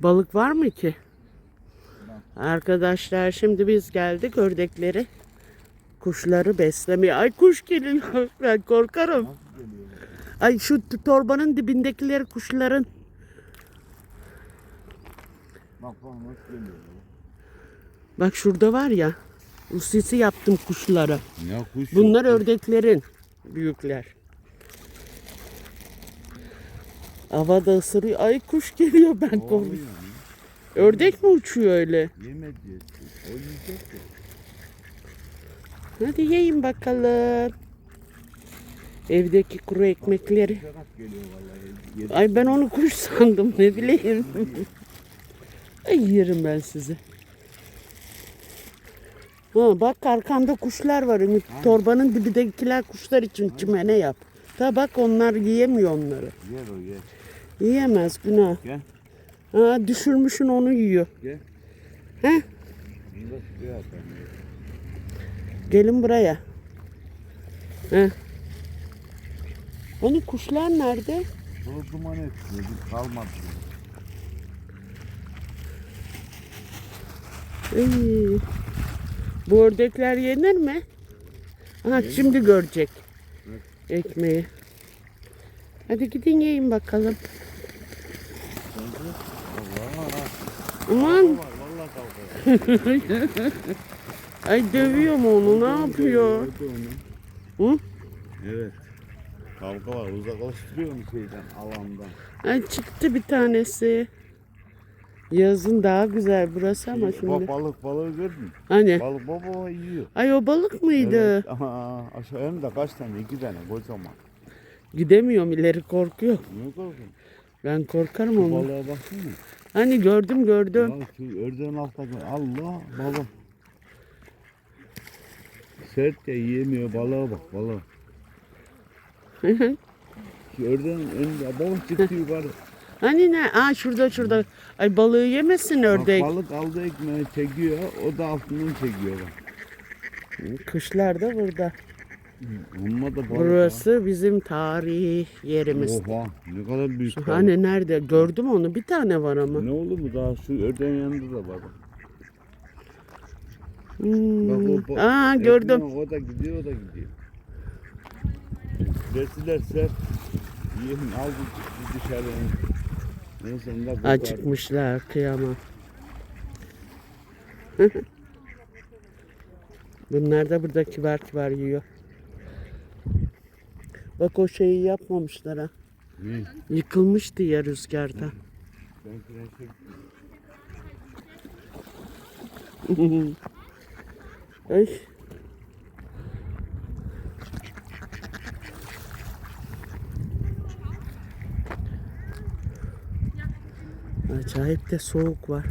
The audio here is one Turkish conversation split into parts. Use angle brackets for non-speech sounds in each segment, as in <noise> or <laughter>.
Balık var mı ki? Arkadaşlar şimdi biz geldik ördekleri kuşları beslemeye. Ay kuş geliyor <laughs> ben korkarım. Ay şu torbanın dibindekileri kuşların. Bak şurada var ya. Usisi yaptım kuşlara. Ne kuş? Bunlar ördeklerin büyükler. Havada ısırıyor. Ay kuş geliyor ben korkuyorum. Ördek mi uçuyor öyle? Yemedi. O yiyecek de. Hadi yiyin bakalım. Evdeki kuru ekmekleri. Ay ben onu kuş sandım ne bileyim. Ay yerim ben sizi. Ha, bak arkanda kuşlar var Ümit. Torbanın dibindekiler kuşlar için çimene yap. Ta bak onlar yiyemiyor onları. Yer o yer. Yiyemez günah. Gel. Ha, düşürmüşün onu yiyor. Gel. He? Da. Gelin buraya. He. Hani kuşlar nerede? Sonra duman etmiyor. Bir kalmadı. Ay, Bu ördekler yenir mi? Aha şimdi görecek ekmeği. Hadi gidin yiyin bakalım. Aman <laughs> ay dövüyor mu onu ne yapıyor? Hı? Evet. Kavga var. Uzaklaştırıyor mu şeyden, alandan? Ay çıktı bir tanesi. Yazın daha güzel burası ama Bak şimdi. balık balığı gördün? Hani? Balık baba yiyor. Ay o balık mıydı? Evet. Aha, aşağı hem de kaç tane? İki tane kocaman. Gidemiyorum ileri korkuyor. Niye korkuyorsun? Ben korkarım Şu onu. balığa baksana. Hani gördüm gördüm. Ya şu ördeğin alttaki Allah baba. Sert de yiyemiyor balığa bak balığa. Şu ördeğin önünde balık çıktı yukarı. Hani ne? Aa şurada şurada. Ay balığı yemesin ördek. Bak, balık aldı ekmeği çekiyor o da altından çekiyor bak. Kuşlar da burada. Amma da balık Burası bizim tarih ha. yerimiz. Oha ne kadar büyük balık. Hani nerede? Gördüm onu. Bir tane var ama. Ne oldu mu daha şu ördeğin yanında da var. Hmm. Bak o, Aa gördüm. ekmeği O da gidiyor o da gidiyor. Desiler sert. Yiyin çıktı dışarı. Acıkmışlar kıyamam. <laughs> Bunlar da burada kibar kibar yiyor. Bak o şeyi yapmamışlar ha. Ne? Yıkılmıştı ya rüzgarda. Ben <laughs> Ay. Acayip de soğuk var.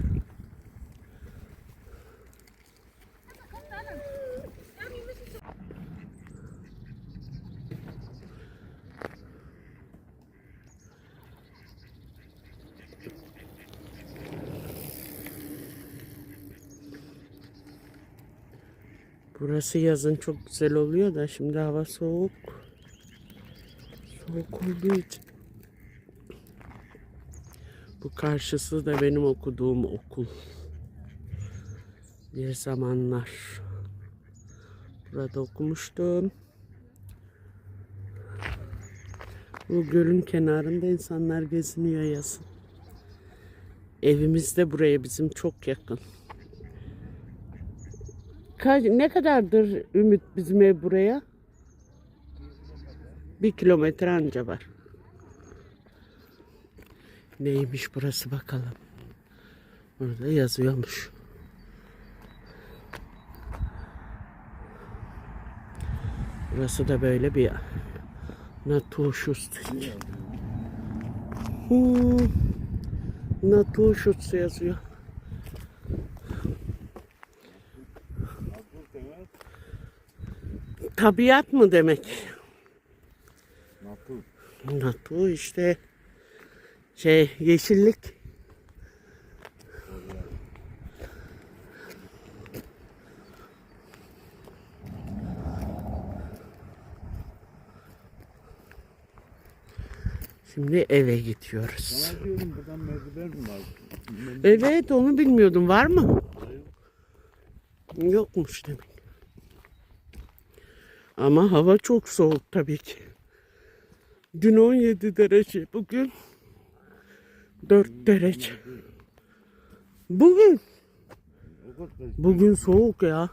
Burası yazın çok güzel oluyor da şimdi hava soğuk. Soğuk olduğu için. Bu karşısı da benim okuduğum okul. Bir zamanlar. Burada okumuştum. Bu gölün kenarında insanlar geziniyor yazın. Evimiz de buraya bizim çok yakın. Kaç, ne kadardır Ümit bizim ev buraya? Bir kilometre anca var. Neymiş burası bakalım. Burada yazıyormuş. Burası da böyle bir Naturschutz. Hmm. Yazıyor. Tabiat mı demek? Nasıl? Natur işte şey yeşillik. Şimdi eve gidiyoruz. Evet onu bilmiyordum. Var mı? Yokmuş demek. Ama hava çok soğuk tabii ki. Dün 17 derece, bugün 4 derece. Bugün, bugün soğuk ya.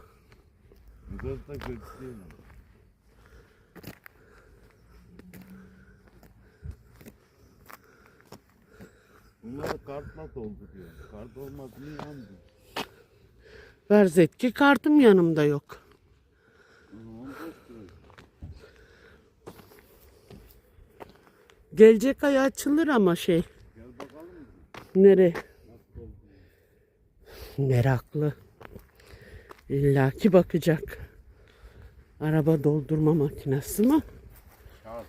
o kadar da kötü değil. Bunları kartla dolduruyor. Kart olmadığını yandı. Verzetki kartım yanımda yok. Gelecek ay açılır ama şey. Nere? Meraklı. İlla ki bakacak. Araba doldurma makinesi mi? Kart.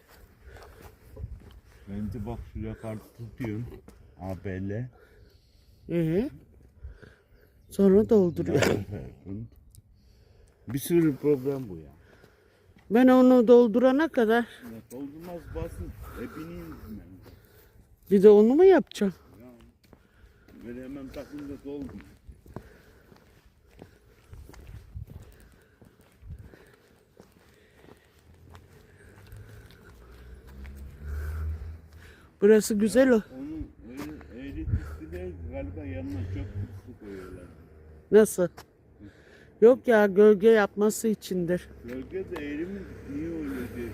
Bence bak şuraya kart tutuyorsun. ABL. Ee? Sonra dolduruyor. Bir sürü problem bu ya. Ben onu doldurana kadar ya doldurmaz basın. Hepini yüzünden. bir de onu mu yapacağım? Böyle hemen takımda doldu. Burası güzel o. Onun öyle eğri tisti de galiba yanına çok kutusu koyuyorlar. Nasıl? Yok ya gölge yapması içindir. Gölge de eğri mi? Niye öyle diye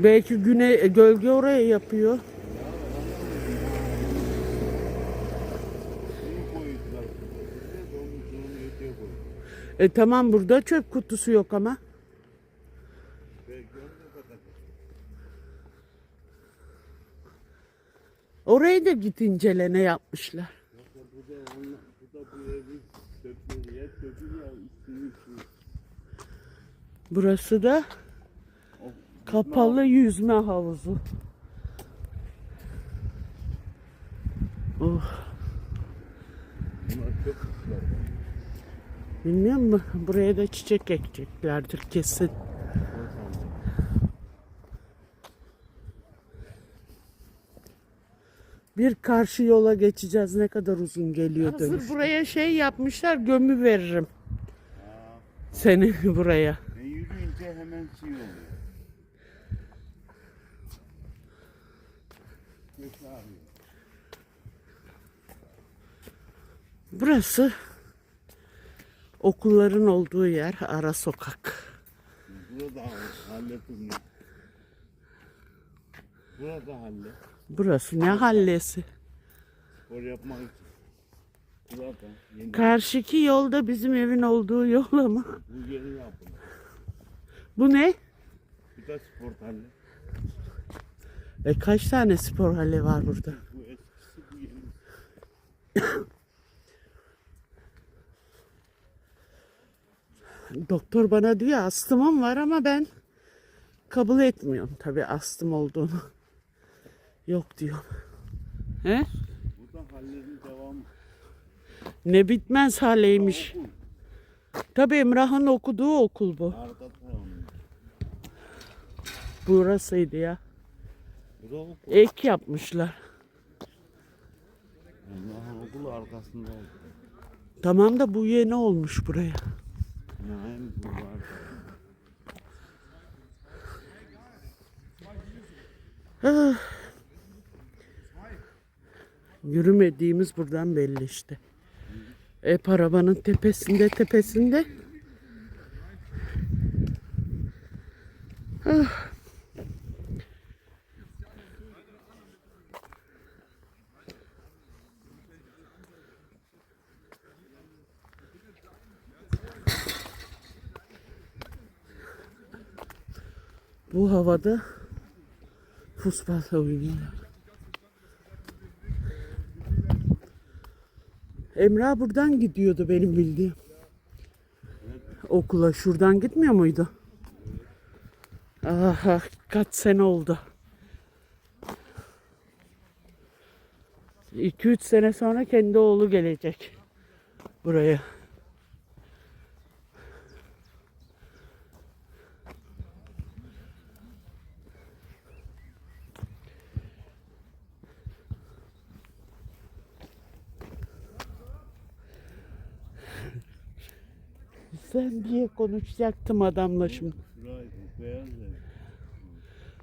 Belki güne gölge oraya yapıyor. E tamam burada çöp kutusu yok ama. Orayı da git incelene yapmışlar. Yoksa bu da onunla, bu da bu evi dökmeli. Ya dökül ya üstünü şu. Burası da kapalı yüzme havuzu. Oh. Bilmiyor musun? Buraya da çiçek ekeceklerdir kesin. Bir karşı yola geçeceğiz. Ne kadar uzun geliyor dönüş. buraya şey yapmışlar gömü veririm. Seni <laughs> buraya. E yürüyünce hemen şey oluyor. Burası okulların olduğu yer ara sokak. Burada halle turnu. Burada halle. Burası ne hallesi? Spor yapmak için. Yeni Karşıki yolda bizim evin olduğu yol ama. bu yeni yapıldı. Bu ne? Bu da spor halle. E kaç tane spor halli var burada? Bu eskisi bu yeni. <coughs> Doktor bana diyor astımım var ama ben kabul etmiyorum tabii astım olduğunu. <laughs> Yok diyor. He? Bu da hallerin devamı. Ne bitmez halleymiş. Okul. Tabii Emrah'ın okuduğu okul bu. Burasıydı ya. Ek yapmışlar. Allah'ın okulu arkasında oldu. Tamam da bu yeni olmuş buraya. Bu var. Yürümediğimiz buradan belli işte. Hep arabanın tepesinde tepesinde. Ah. Bu havada futbol oynuyorlar. Emrah buradan gidiyordu benim bildiğim. Okula şuradan gitmiyor muydu? Aha kaç sene oldu. 2-3 sene sonra kendi oğlu gelecek buraya. Sen diye konuşacaktım adamla şimdi.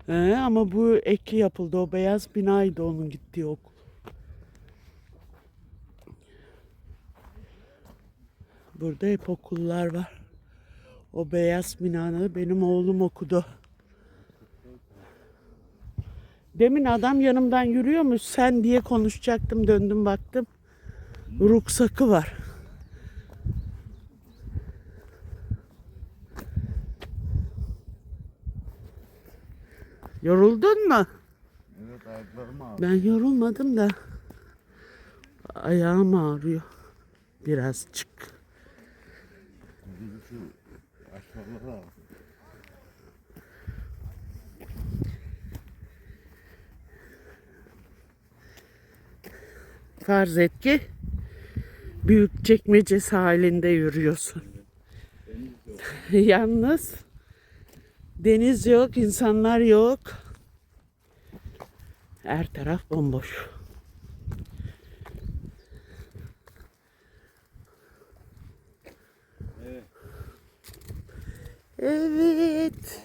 He, ama bu eki yapıldı. O beyaz binaydı onun gittiği okul. Burada hep okullar var. O beyaz binanı benim oğlum okudu. Demin adam yanımdan yürüyormuş. Sen diye konuşacaktım. Döndüm baktım. Ruksakı var. Yoruldun mu? Evet ayaklarım ağrıyor. Ben yorulmadım da ayağım ağrıyor. Birazcık. Bir şu aşağılara al. Farz et ki büyük çekmece sahilinde yürüyorsun. <laughs> Yalnız deniz yok, insanlar yok. Her taraf bomboş. Evet. Evet.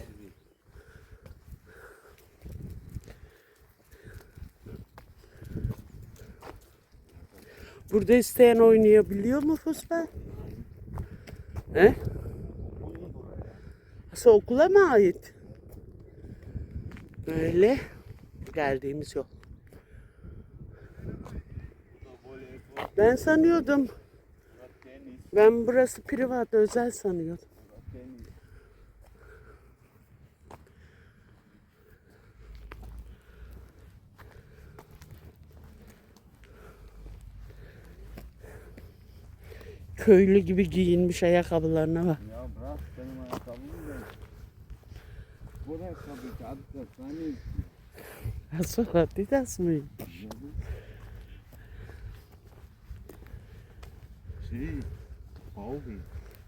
Burada isteyen oynayabiliyor mu Fusba? He? Nasıl okula mı ait? Öyle. Geldiğimiz yok. Ben sanıyordum. Ben burası privat özel sanıyordum. Köylü gibi giyinmiş ayakkabılarına bak. Ya bırak benim ayakkabımı da. Ayakkabı adı sani. Nasıl Adidas mı? Şey, Pauli.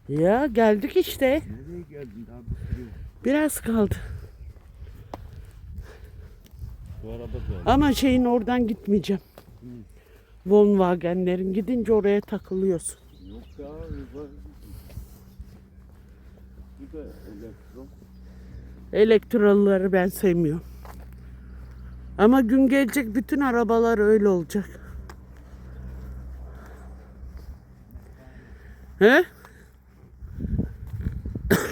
Ya geldik işte. Nereye geldin daha bir. Biraz kaldı. Bu araba da. Ama şeyin oradan gitmeyeceğim. Volkswagen'lerin gidince oraya takılıyorsun. Yok ya. Bu da elektro. Elektroluları ben sevmiyorum. Ama gün gelecek bütün arabalar öyle olacak. He? <coughs>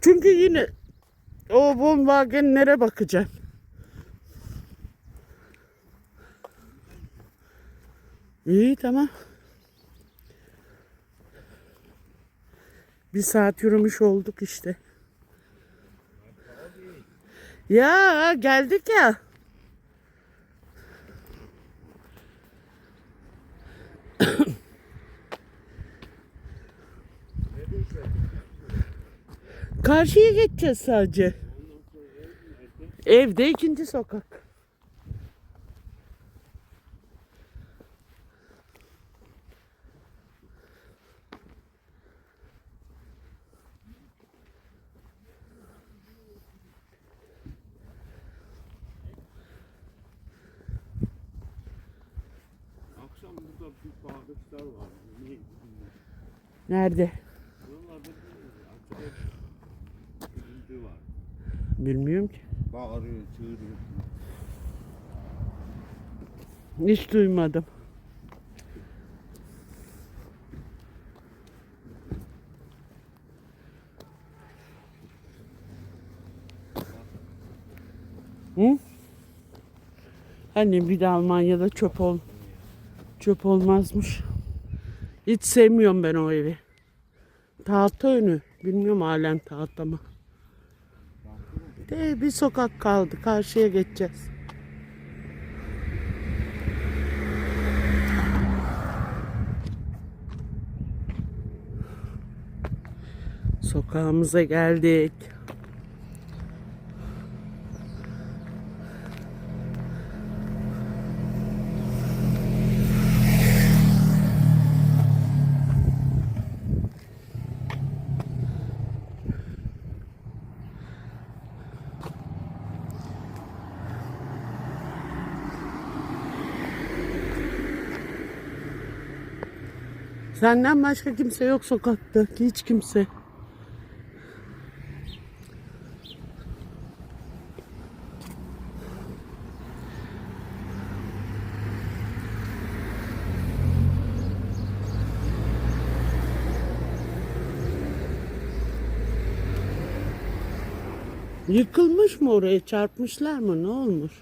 Çünkü yine o Volkswagen'lere bakacağım. İyi tamam. Bir saat yürümüş olduk işte. Ya geldik ya. Karşıya geçeceğiz sadece. Evde ikinci sokak. Burada bir bağırışlar var. Niye. Nerede? Buralarda bir acayip gürültü var. Bilmiyorum ki. Bağırıyor, çığırıyor. Hiç duymadım. Hı? Hani bir de Almanya'da çöp ol çöp olmazmış. Hiç sevmiyorum ben o evi. Tahta önü. Bilmiyorum halen tahta mı. De bir sokak kaldı. Karşıya geçeceğiz. Sokağımıza geldik. Senden başka kimse yok sokakta. Hiç kimse. Yıkılmış mı oraya? Çarpmışlar mı? Ne olmuş?